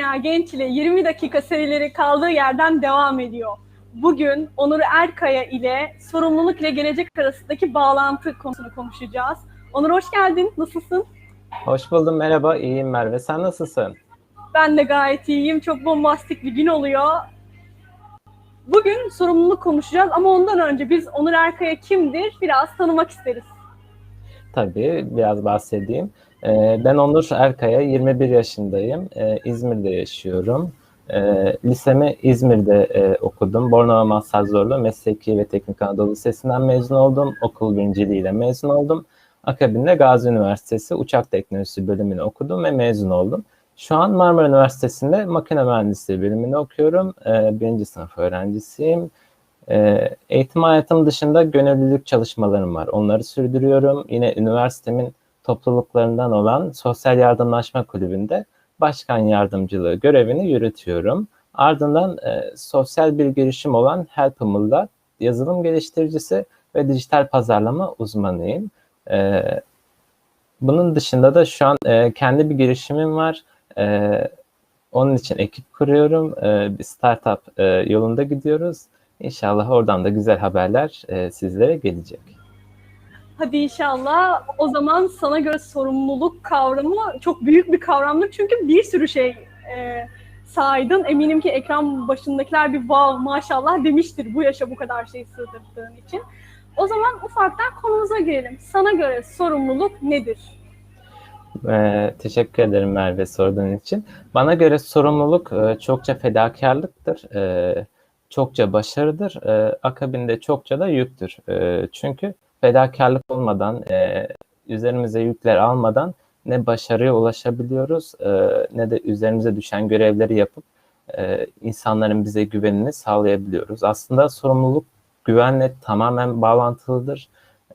Dünya Genç ile 20 dakika serileri kaldığı yerden devam ediyor. Bugün Onur Erkaya ile sorumluluk ile gelecek arasındaki bağlantı konusunu konuşacağız. Onur hoş geldin. Nasılsın? Hoş buldum. Merhaba. İyiyim Merve. Sen nasılsın? Ben de gayet iyiyim. Çok bombastik bir gün oluyor. Bugün sorumluluk konuşacağız ama ondan önce biz Onur Erkaya kimdir biraz tanımak isteriz. Tabii biraz bahsedeyim. Ee, Ben Onur Erkaya, 21 yaşındayım. Ee, İzmir'de yaşıyorum. Ee, Lisemi İzmir'de e, okudum. Bornova Mazhar Zorlu Mesleki ve Teknik Anadolu Lisesi'nden mezun oldum. Okul birinciliğiyle mezun oldum. Akabinde Gazi Üniversitesi Uçak Teknolojisi bölümünü okudum ve mezun oldum. Şu an Marmara Üniversitesi'nde makine mühendisliği bölümünü okuyorum. Birinci sınıf öğrencisiyim. Eğitim hayatım dışında gönüllülük çalışmalarım var. Onları sürdürüyorum. Yine üniversitemin topluluklarından olan Sosyal Yardımlaşma Kulübü'nde başkan yardımcılığı görevini yürütüyorum. Ardından e, sosyal bir girişim olan Help'ımızda yazılım geliştiricisi ve dijital pazarlama uzmanıyım. E, bunun dışında da şu an e, kendi bir girişimim var. E, onun için ekip kuruyorum. E, bir startup e, yolunda gidiyoruz. İnşallah oradan da güzel haberler e, sizlere gelecek. Hadi inşallah. O zaman sana göre sorumluluk kavramı çok büyük bir kavramdır. Çünkü bir sürü şey e, saydın. Eminim ki ekran başındakiler bir wow maşallah demiştir bu yaşa bu kadar şey sığdırdığın için. O zaman ufaktan konumuza girelim. Sana göre sorumluluk nedir? Ee, teşekkür ederim Merve sorduğun için. Bana göre sorumluluk e, çokça fedakarlıktır, e, çokça başarıdır, e, akabinde çokça da yüktür. E, çünkü fedakarlık olmadan, e, üzerimize yükler almadan ne başarıya ulaşabiliyoruz e, ne de üzerimize düşen görevleri yapıp e, insanların bize güvenini sağlayabiliyoruz. Aslında sorumluluk güvenle tamamen bağlantılıdır.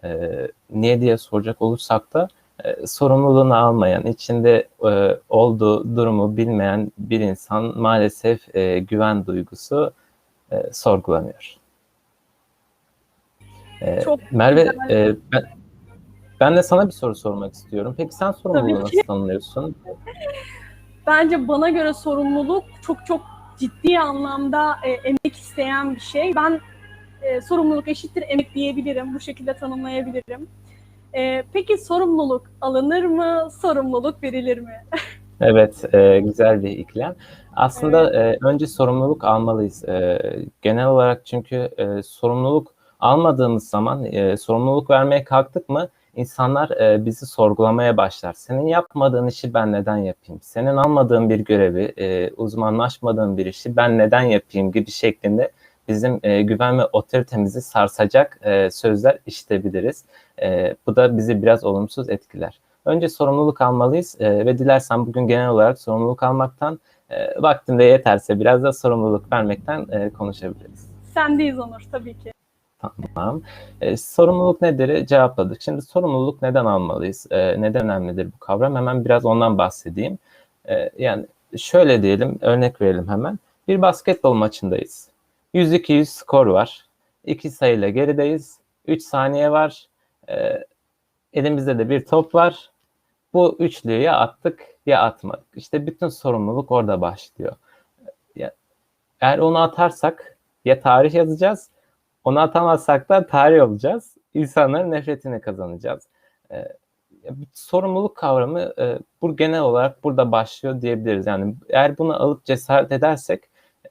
E, niye diye soracak olursak da e, sorumluluğunu almayan, içinde e, olduğu durumu bilmeyen bir insan maalesef e, güven duygusu e, sorgulanıyor. E, Çok Merve, güzel. e, ben, ben de sana bir soru sormak istiyorum. Peki sen sorumluluğu nasıl tanımlıyorsun? Bence bana göre sorumluluk çok çok ciddi anlamda e, emek isteyen bir şey. Ben e, sorumluluk eşittir emek diyebilirim. Bu şekilde tanımlayabilirim. E, peki sorumluluk alınır mı? Sorumluluk verilir mi? Evet, e, güzel bir ikilem. Aslında e, önce sorumluluk almalıyız. E, genel olarak çünkü e, sorumluluk almadığımız zaman, e, sorumluluk vermeye kalktık mı insanlar e, bizi sorgulamaya başlar. Senin yapmadığın işi ben neden yapayım? Senin almadığın bir görevi, e, uzmanlaşmadığın bir işi ben neden yapayım gibi şeklinde bizim e, güven ve otoritemizi sarsacak e, sözler işitebiliriz. E, bu da bizi biraz olumsuz etkiler. Önce sorumluluk almalıyız e, ve dilersen bugün genel olarak sorumluluk almaktan, e, vaktinde yeterse biraz da sorumluluk vermekten e, konuşabiliriz. Sendeyiz Onur tabii ki. Tamam. E, sorumluluk nedir? Cevapladık. Şimdi sorumluluk neden almalıyız? E, neden önemlidir bu kavram? Hemen biraz ondan bahsedeyim. E, yani şöyle diyelim, örnek verelim hemen. Bir basketbol maçındayız. 102-100 skor var. 2 sayıyla gerideyiz. 3 saniye var. E, elimizde de bir top var. Bu üçlüyü ya attık ya atmadık. İşte bütün sorumluluk orada başlıyor. Eğer onu atarsak ya tarih yazacağız onu atamazsak da tarih olacağız. İnsanların nefretini kazanacağız. Bir sorumluluk kavramı e, bu genel olarak burada başlıyor diyebiliriz. Yani eğer bunu alıp cesaret edersek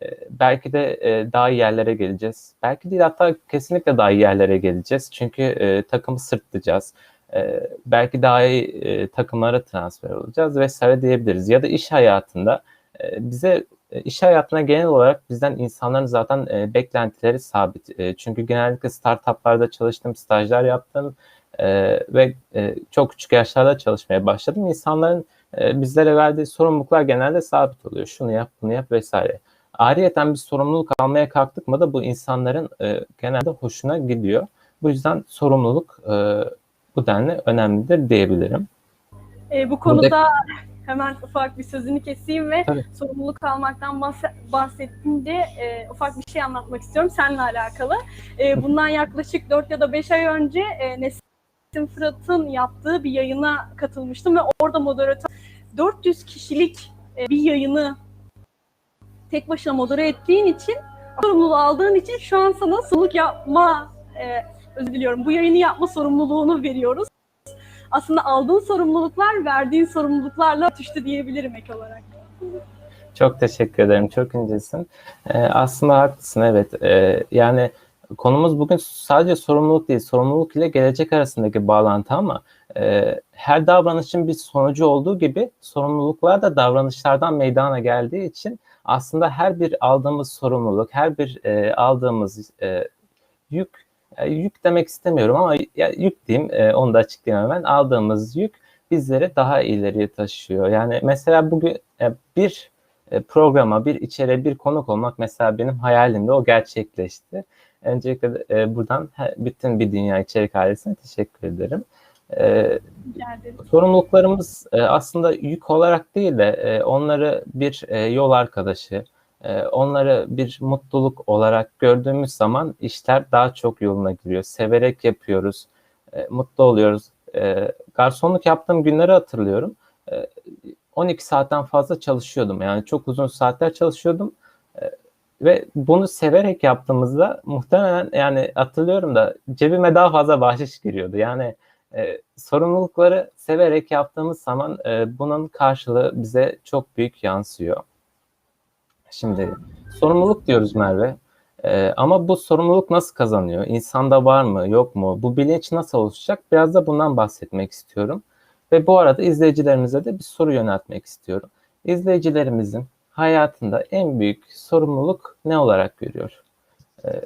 e, belki de e, daha iyi yerlere geleceğiz. Belki değil hatta kesinlikle daha iyi yerlere geleceğiz. Çünkü e, takımı sırtlayacağız. E, belki daha iyi e, takımlara transfer olacağız vesaire diyebiliriz. Ya da iş hayatında e, bize e, iş hayatına genel olarak bizden insanların zaten e, beklentileri sabit. E, çünkü genellikle startuplarda çalıştım, stajlar yaptım e, ve e, çok küçük yaşlarda çalışmaya başladım. İnsanların e, bizlere verdiği sorumluluklar genelde sabit oluyor. Şunu yap, bunu yap vesaire. Ayrıyeten bir sorumluluk almaya kalktık mı da bu insanların e, genelde hoşuna gidiyor. Bu yüzden sorumluluk e, bu denli önemlidir diyebilirim. E, bu konuda hemen ufak bir sözünü keseyim ve Tabii. sorumluluk almaktan bahse- bahsettiğinde e, ufak bir şey anlatmak istiyorum seninle alakalı. E, bundan yaklaşık 4 ya da 5 ay önce e, Nesin Fırat'ın yaptığı bir yayına katılmıştım ve orada moderatör 400 kişilik e, bir yayını tek başına modere ettiğin için, sorumluluğu aldığın için şu an sana sorumluluk yapma, e, özür diliyorum, bu yayını yapma sorumluluğunu veriyoruz. Aslında aldığın sorumluluklar verdiğin sorumluluklarla örtüştü diyebilirim ek olarak. Çok teşekkür ederim. Çok incesin. Ee, aslında haklısın evet. Ee, yani konumuz bugün sadece sorumluluk değil, sorumluluk ile gelecek arasındaki bağlantı ama e, her davranışın bir sonucu olduğu gibi sorumluluklar da davranışlardan meydana geldiği için aslında her bir aldığımız sorumluluk, her bir e, aldığımız e, yük, e, yük demek istemiyorum ama ya, yük diyeyim, e, onu da açıklayayım hemen. Aldığımız yük bizleri daha ileriye taşıyor. Yani mesela bugün e, bir e, programa, bir içeriye, bir konuk olmak mesela benim hayalimde o gerçekleşti. Öncelikle e, buradan bütün bir dünya içerik ailesine teşekkür ederim. E, sorumluluklarımız e, aslında yük olarak değil de e, onları bir e, yol arkadaşı, onları bir mutluluk olarak gördüğümüz zaman işler daha çok yoluna giriyor. Severek yapıyoruz, e, mutlu oluyoruz. E, garsonluk yaptığım günleri hatırlıyorum. E, 12 saatten fazla çalışıyordum. Yani çok uzun saatler çalışıyordum. Ve bunu severek yaptığımızda muhtemelen yani hatırlıyorum da cebime daha fazla bahşiş giriyordu. Yani e, sorumlulukları severek yaptığımız zaman e, bunun karşılığı bize çok büyük yansıyor. Şimdi sorumluluk diyoruz Merve. E, ama bu sorumluluk nasıl kazanıyor? İnsanda var mı, yok mu? Bu bilinç nasıl oluşacak? Biraz da bundan bahsetmek istiyorum. Ve bu arada izleyicilerimize de bir soru yöneltmek istiyorum. İzleyicilerimizin hayatında en büyük sorumluluk ne olarak görüyor? E,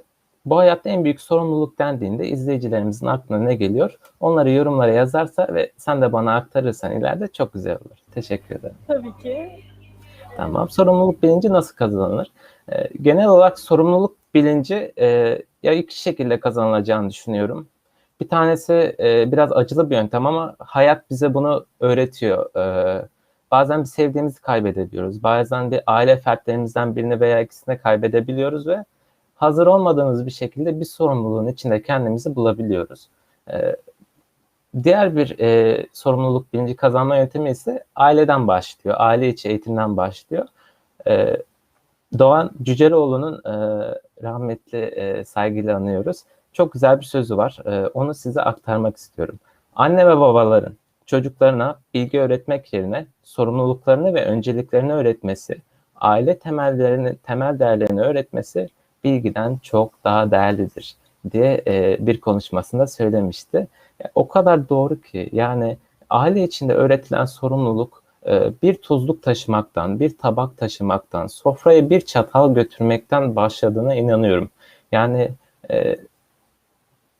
bu hayatta en büyük sorumluluk dendiğinde izleyicilerimizin aklına ne geliyor? Onları yorumlara yazarsa ve sen de bana aktarırsan ileride çok güzel olur. Teşekkür ederim. Tabii ki. Tamam. Sorumluluk bilinci nasıl kazanılır? Ee, genel olarak sorumluluk bilinci e, ya iki şekilde kazanılacağını düşünüyorum. Bir tanesi e, biraz acılı bir yöntem ama hayat bize bunu öğretiyor. Ee, bazen bir sevdiğimizi kaybedebiliyoruz. Bazen bir aile fertlerimizden birini veya ikisini kaybedebiliyoruz ve hazır olmadığımız bir şekilde bir sorumluluğun içinde kendimizi bulabiliyoruz. Ee, diğer bir e, sorumluluk bilinci kazanma yöntemi ise aileden başlıyor. Aile içi eğitimden başlıyor. Ee, Doğan Cüceloğlu'nun e, rahmetli e, saygıyla anıyoruz. Çok güzel bir sözü var. E, onu size aktarmak istiyorum. Anne ve babaların çocuklarına bilgi öğretmek yerine sorumluluklarını ve önceliklerini öğretmesi, aile temellerini, temel değerlerini öğretmesi bilgiden çok daha değerlidir diye e, bir konuşmasında söylemişti. O kadar doğru ki yani aile içinde öğretilen sorumluluk e, bir tuzluk taşımaktan, bir tabak taşımaktan, sofraya bir çatal götürmekten başladığına inanıyorum. Yani e,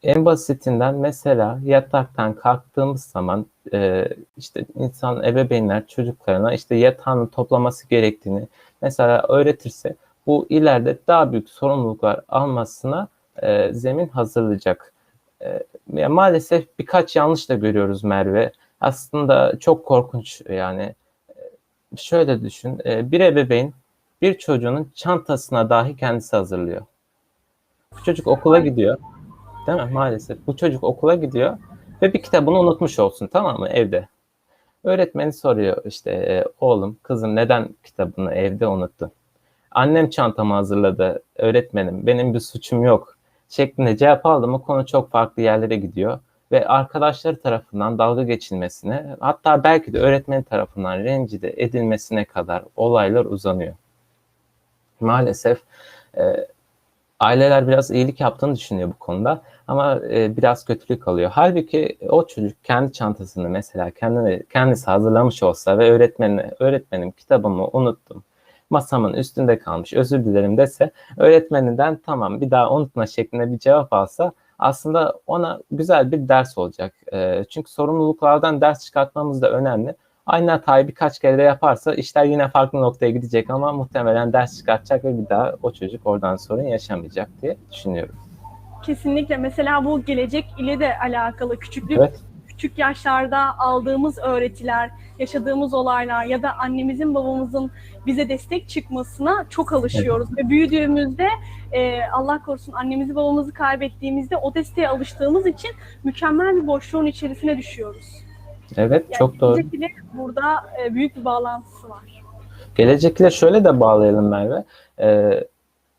en basitinden mesela yataktan kalktığımız zaman e, işte insan ebeveynler çocuklarına işte yatağını toplaması gerektiğini mesela öğretirse bu ileride daha büyük sorumluluklar almasına e, zemin hazırlayacak. E, ya maalesef birkaç yanlış da görüyoruz Merve. Aslında çok korkunç yani. Şöyle düşün, e, bir ebeveyn bir çocuğunun çantasına dahi kendisi hazırlıyor. Bu çocuk okula gidiyor. Değil mi? Maalesef. Bu çocuk okula gidiyor ve bir kitabını unutmuş olsun tamam mı evde. Öğretmeni soruyor işte e, oğlum kızım neden kitabını evde unuttun? Annem çantamı hazırladı öğretmenim benim bir suçum yok şeklinde cevap aldı mı konu çok farklı yerlere gidiyor. Ve arkadaşları tarafından dalga geçilmesine hatta belki de öğretmen tarafından rencide edilmesine kadar olaylar uzanıyor. Maalesef e, aileler biraz iyilik yaptığını düşünüyor bu konuda ama e, biraz kötülük alıyor. Halbuki o çocuk kendi çantasını mesela kendine, kendisi hazırlamış olsa ve öğretmenine öğretmenim kitabımı unuttum masamın üstünde kalmış özür dilerim dese öğretmeninden tamam bir daha unutma şeklinde bir cevap alsa aslında ona güzel bir ders olacak. E, çünkü sorumluluklardan ders çıkartmamız da önemli. Aynı hatayı birkaç kere de yaparsa işler yine farklı noktaya gidecek ama muhtemelen ders çıkartacak ve bir daha o çocuk oradan sorun yaşamayacak diye düşünüyorum. Kesinlikle. Mesela bu gelecek ile de alakalı küçüklük Evet. Küçük yaşlarda aldığımız öğretiler, yaşadığımız olaylar ya da annemizin babamızın bize destek çıkmasına çok alışıyoruz. Ve büyüdüğümüzde e, Allah korusun annemizi babamızı kaybettiğimizde o desteğe alıştığımız için mükemmel bir boşluğun içerisine düşüyoruz. Evet Yani çok doğru. burada e, büyük bir bağlantısı var. Gelecekle şöyle de bağlayalım Merve. Ee,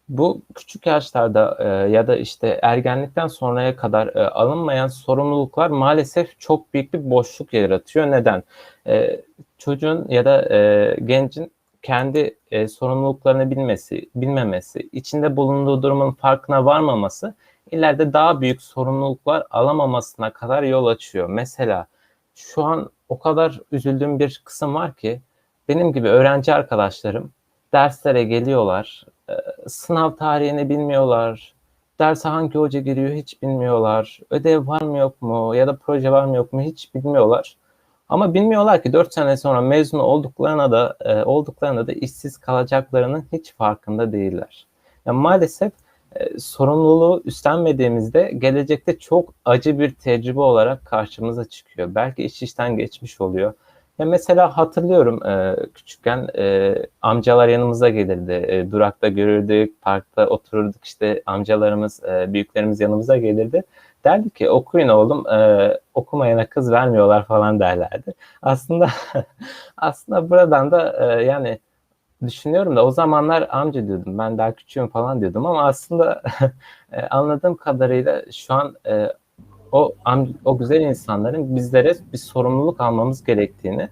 bu küçük yaşlarda e, ya da işte ergenlikten sonraya kadar e, alınmayan sorumluluklar maalesef çok büyük bir boşluk yaratıyor. Neden? E, çocuğun ya da e, gencin kendi e, sorumluluklarını bilmesi, bilmemesi, içinde bulunduğu durumun farkına varmaması ileride daha büyük sorumluluklar alamamasına kadar yol açıyor. Mesela şu an o kadar üzüldüğüm bir kısım var ki benim gibi öğrenci arkadaşlarım derslere geliyorlar, e, sınav tarihini bilmiyorlar, derse hangi hoca giriyor hiç bilmiyorlar, ödev var mı yok mu ya da proje var mı yok mu hiç bilmiyorlar. Ama bilmiyorlar ki 4 sene sonra mezun olduklarına da e, olduklarında da işsiz kalacaklarının hiç farkında değiller. Yani maalesef e, sorumluluğu üstlenmediğimizde gelecekte çok acı bir tecrübe olarak karşımıza çıkıyor. Belki iş işten geçmiş oluyor. Ya mesela hatırlıyorum e, küçükken e, amcalar yanımıza gelirdi. E, durakta görürdük, parkta otururduk işte amcalarımız, e, büyüklerimiz yanımıza gelirdi. Derdi ki okuyun oğlum, e, okumayana kız vermiyorlar falan derlerdi. Aslında aslında buradan da e, yani düşünüyorum da o zamanlar amca diyordum ben daha küçüğüm falan diyordum ama aslında e, anladığım kadarıyla şu an e, o o güzel insanların bizlere bir sorumluluk almamız gerektiğini,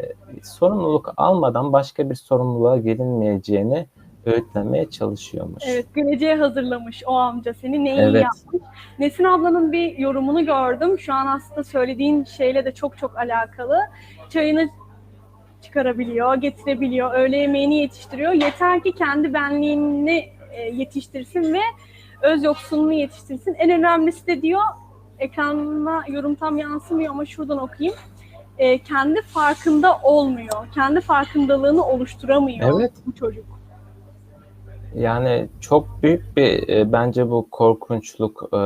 e, sorumluluk almadan başka bir sorumluluğa gelinmeyeceğini öğütlemeye çalışıyormuş. Evet, geleceğe hazırlamış o amca seni neyi Evet. yapmış. Nesin ablanın bir yorumunu gördüm. Şu an aslında söylediğin şeyle de çok çok alakalı. Çayını çıkarabiliyor, getirebiliyor, öğle yemeğini yetiştiriyor. Yeter ki kendi benliğini e, yetiştirsin ve öz yoksunluğunu yetiştirsin. En önemlisi de diyor, ekrana yorum tam yansımıyor ama şuradan okuyayım. E, kendi farkında olmuyor. Kendi farkındalığını oluşturamıyor Evet. bu çocuk. Yani çok büyük bir e, bence bu korkunçluk. E,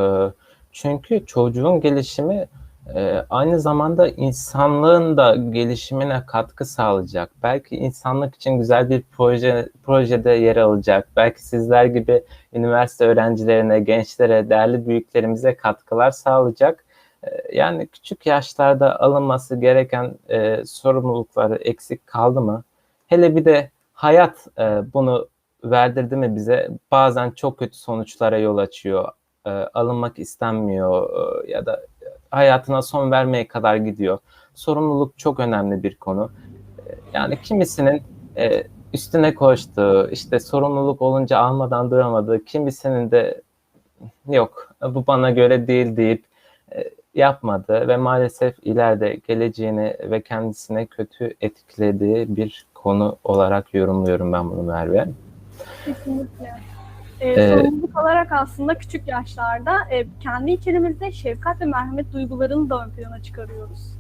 çünkü çocuğun gelişimi e, aynı zamanda insanlığın da gelişimine katkı sağlayacak. Belki insanlık için güzel bir proje projede yer alacak. Belki sizler gibi üniversite öğrencilerine, gençlere, değerli büyüklerimize katkılar sağlayacak. E, yani küçük yaşlarda alınması gereken e, sorumlulukları eksik kaldı mı? Hele bir de hayat e, bunu verdirdi mi bize bazen çok kötü sonuçlara yol açıyor. E, alınmak istenmiyor e, ya da hayatına son vermeye kadar gidiyor. Sorumluluk çok önemli bir konu. Yani kimisinin e, üstüne koştuğu, işte sorumluluk olunca almadan duramadığı, kimisinin de yok bu bana göre değil deyip e, yapmadı ve maalesef ileride geleceğini ve kendisine kötü etkilediği bir konu olarak yorumluyorum ben bunu Merve. Kesinlikle. Ee, Ee, sorumluluk olarak aslında küçük yaşlarda e, kendi içerimizde şefkat ve merhamet duygularını da ön plana çıkarıyoruz.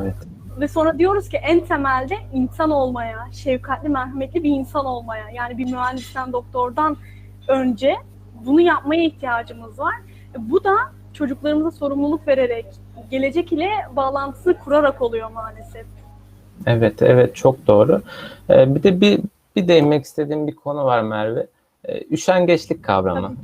Evet. Ve sonra diyoruz ki en temelde insan olmaya, şefkatli, merhametli bir insan olmaya, yani bir mühendisten, doktordan önce bunu yapmaya ihtiyacımız var. E, Bu da çocuklarımıza sorumluluk vererek, gelecek ile bağlantısını kurarak oluyor maalesef. Evet, evet çok doğru. Ee, bir de bir bir değinmek istediğim bir konu var Merve. Ee, üşengeçlik kavramı.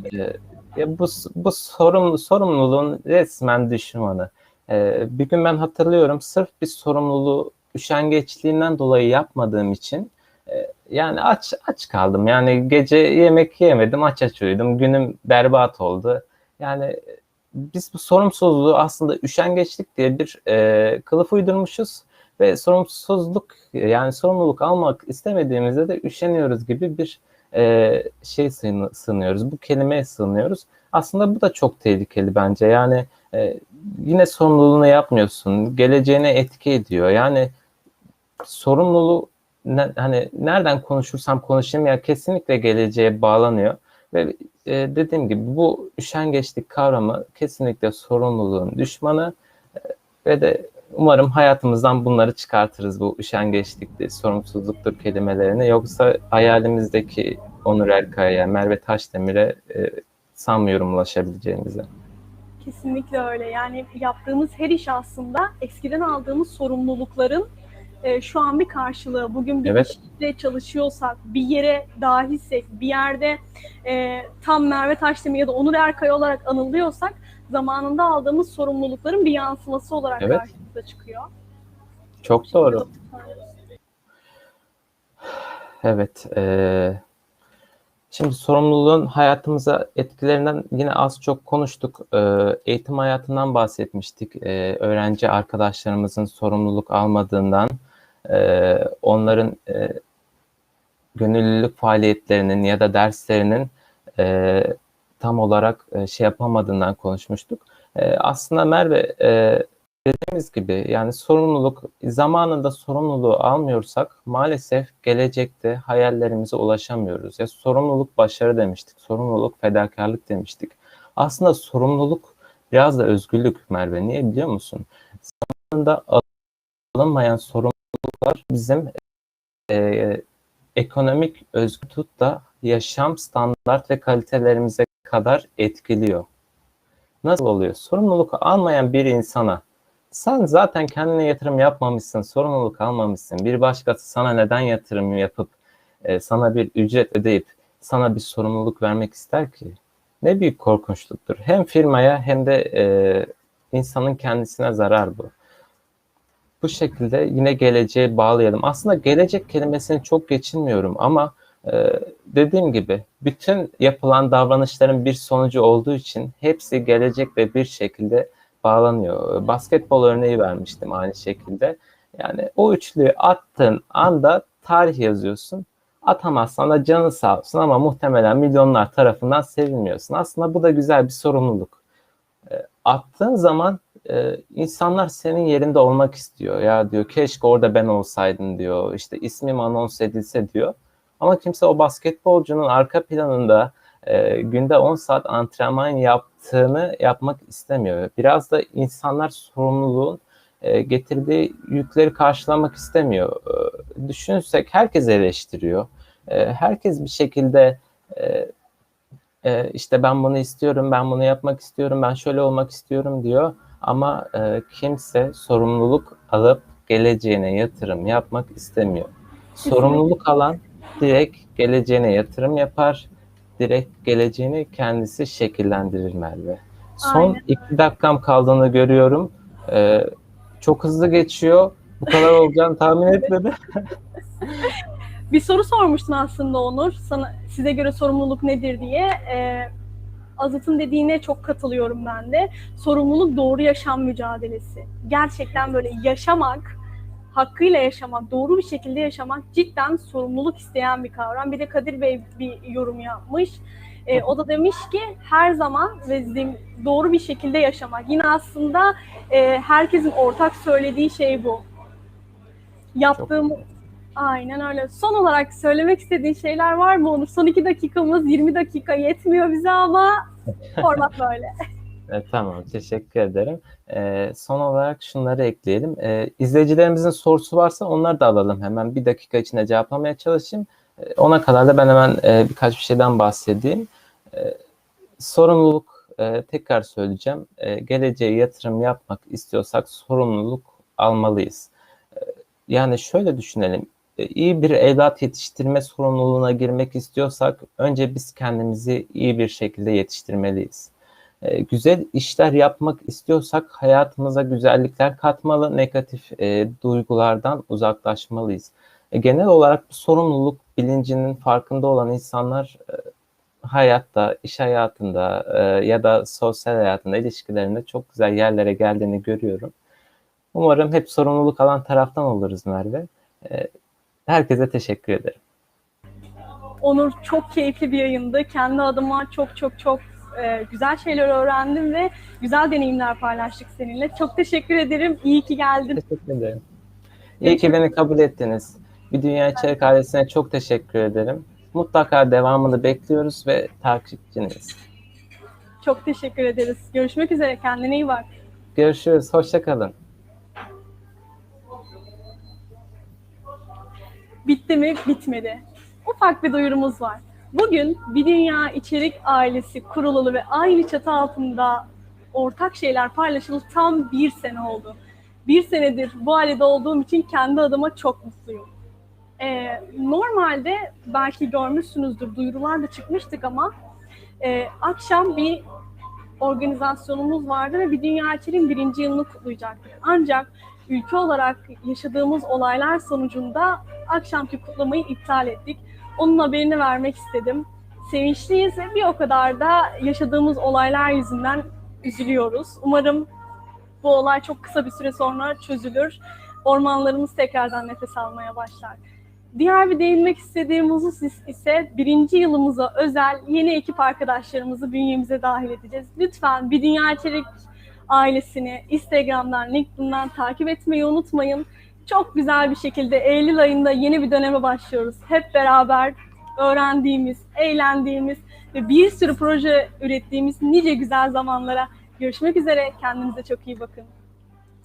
Ya bu bu sorumlu sorumluluğun resmen düşmanı. Ee, bir gün ben hatırlıyorum sırf bir sorumluluğu üşengeçliğinden dolayı yapmadığım için e, yani aç aç kaldım. Yani gece yemek yemedim, aç aç uyudum. Günüm berbat oldu. Yani biz bu sorumsuzluğu aslında üşengeçlik diye bir e, kılıf uydurmuşuz ve sorumsuzluk yani sorumluluk almak istemediğimizde de üşeniyoruz gibi bir e, şey sığını- sığınıyoruz. Bu kelimeye sığınıyoruz. Aslında bu da çok tehlikeli bence. Yani e, yine sorumluluğunu yapmıyorsun. Geleceğine etki ediyor. Yani sorumluluğu ne- hani nereden konuşursam konuşayım ya kesinlikle geleceğe bağlanıyor. Ve e, dediğim gibi bu üşengeçlik kavramı kesinlikle sorumluluğun düşmanı E, ve de umarım hayatımızdan bunları çıkartırız bu üşengeçliktir, sorumsuzluktur kelimelerini. Yoksa hayalimizdeki Onur Erkaya'ya, Merve Taşdemir'e e, sanmıyorum ulaşabileceğimizi. Kesinlikle öyle. Yani yaptığımız her iş aslında eskiden aldığımız sorumlulukların e, şu an bir karşılığı. Bugün bir Evet. işte çalışıyorsak, bir yere dahilsek, bir yerde e, tam Merve Taşdemir ya da Onur Erkay olarak anılıyorsak zamanında aldığımız sorumlulukların bir yansıması olarak Evet. Karşımıza çıkıyor. Çok doğru. Evet. eee, şimdi sorumluluğun hayatımıza etkilerinden yine az çok konuştuk. Eee, eğitim hayatından bahsetmiştik. Eee, öğrenci arkadaşlarımızın sorumluluk almadığından, eee, onların gönüllülük faaliyetlerinin ya da derslerinin tam olarak şey yapamadığından konuşmuştuk. Aslında Merve dediğimiz gibi yani sorumluluk zamanında sorumluluğu almıyorsak maalesef gelecekte hayallerimize ulaşamıyoruz. Ya sorumluluk başarı demiştik, sorumluluk fedakarlık demiştik. Aslında sorumluluk biraz da özgürlük Merve. Niye biliyor musun? Zamanında alınmayan sorumluluklar bizim eee, ekonomik özgür da yaşam standart ve kalitelerimize kadar etkiliyor. Nasıl oluyor? Sorumluluk almayan bir insana sen zaten kendine yatırım yapmamışsın, sorumluluk almamışsın. Bir başkası sana neden yatırım yapıp e, sana bir ücret ödeyip sana bir sorumluluk vermek ister ki? Ne büyük korkunçluktur. Hem firmaya hem de e, insanın kendisine zarar bu. Bu şekilde yine geleceğe bağlayalım. Aslında gelecek kelimesini çok geçinmiyorum ama e, dediğim gibi bütün yapılan davranışların bir sonucu olduğu için hepsi gelecekle bir şekilde bağlanıyor. Basketbol örneği vermiştim aynı şekilde. Yani o üçlüyü attığın anda tarih yazıyorsun. Atamazsan da canı sağ olsun ama muhtemelen milyonlar tarafından sevilmiyorsun. Aslında bu da güzel bir sorumluluk. E, attığın zaman e, insanlar senin yerinde olmak istiyor. Ya diyor keşke orada ben olsaydım diyor. İşte ismim anons edilse diyor. Ama kimse o basketbolcunun arka planında e, günde 10 saat antrenman yaptığını yapmak istemiyor. Biraz da insanlar sorumluluğun e, getirdiği yükleri karşılamak istemiyor. E, düşünsek herkes eleştiriyor. E, herkes bir şekilde e, e, işte ben bunu istiyorum, ben bunu yapmak istiyorum, ben şöyle olmak istiyorum diyor. Ama e, kimse sorumluluk alıp geleceğine yatırım yapmak istemiyor. Sorumluluk alan direkt geleceğine yatırım yapar direkt geleceğini kendisi şekillendirir Merve. Son Aynen. iki dakikam kaldığını görüyorum. Ee, çok hızlı geçiyor. Bu kadar olacağını tahmin etmedim. Bir soru sormuştun aslında Onur. Sana size göre sorumluluk nedir diye. Ee, Azat'ın dediğine çok katılıyorum ben de. Sorumluluk doğru yaşam mücadelesi. Gerçekten böyle yaşamak, hakkıyla yaşamak, doğru bir şekilde yaşamak cidden sorumluluk isteyen bir kavram. Bir de Kadir Bey bir yorum yapmış. Ee, o da demiş ki her zaman ve doğru bir şekilde yaşamak. Yine aslında e, herkesin ortak söylediği şey bu. Yaptığım Aynen öyle. Son olarak söylemek istediğin şeyler var mı Onur? Son iki dakikamız 20 dakika yetmiyor bize ama format böyle. E, tamam, teşekkür ederim. E, son olarak şunları ekleyelim. E, izleyicilerimizin sorusu varsa onları da alalım hemen. Bir dakika içinde cevaplamaya çalışayım. E, ona kadar da ben hemen e, birkaç bir şeyden bahsedeyim. E, sorumluluk, e, tekrar söyleyeceğim. E, geleceğe yatırım yapmak istiyorsak sorumluluk almalıyız. E, yani şöyle düşünelim. E, iyi bir evlat yetiştirme sorumluluğuna girmek istiyorsak önce biz kendimizi iyi bir şekilde yetiştirmeliyiz. E, güzel işler yapmak istiyorsak hayatımıza güzellikler katmalı, negatif e, duygulardan uzaklaşmalıyız. E, genel olarak bu sorumluluk bilincinin farkında olan insanlar e, hayatta, iş hayatında e, ya da sosyal hayatında, ilişkilerinde çok güzel yerlere geldiğini görüyorum. Umarım hep sorumluluk alan taraftan oluruz Merve. E, herkese teşekkür ederim. Onur çok keyifli bir yayındı. Kendi adıma çok çok çok e, güzel şeyler öğrendim ve güzel deneyimler paylaştık seninle. Çok teşekkür ederim. İyi ki geldin. Teşekkür ederim. İyi ki beni kabul ettiniz. Bir Dünya İçerik ailesine çok teşekkür ederim. Mutlaka devamını bekliyoruz ve takipçiniz. Çok teşekkür ederiz. Görüşmek üzere. Kendine iyi bak. Görüşürüz. Hoşçakalın. Bitti mi? Bitmedi. Ufak bir duyurumuz var. Bugün Bir Dünya İçerik Ailesi kurulalı ve aynı çatı altında ortak şeyler paylaşılıp tam bir sene oldu. Bir senedir bu ailede olduğum için kendi adıma çok mutluyum. Ee, normalde belki görmüşsünüzdür, duyurular da çıkmıştık ama e, akşam bir organizasyonumuz vardı ve Bir Dünya İçerik'in birinci yılını kutlayacaktık. Ancak ülke olarak yaşadığımız olaylar sonucunda akşamki kutlamayı iptal ettik. Onun haberini vermek istedim. Sevinçliyiz ve bir o kadar da yaşadığımız olaylar yüzünden üzülüyoruz. Umarım bu olay çok kısa bir süre sonra çözülür. Ormanlarımız tekrardan nefes almaya başlar. Diğer bir değinmek istediğim husus ise birinci yılımıza özel yeni ekip arkadaşlarımızı bünyemize dahil edeceğiz. Lütfen bir Dünya İçerik ailesini Instagram'dan, LinkedIn'den takip etmeyi unutmayın. Çok güzel bir şekilde Eylül ayında yeni bir döneme başlıyoruz. Hep beraber öğrendiğimiz, eğlendiğimiz ve bir sürü proje ürettiğimiz nice güzel zamanlara görüşmek üzere. Kendinize çok iyi bakın.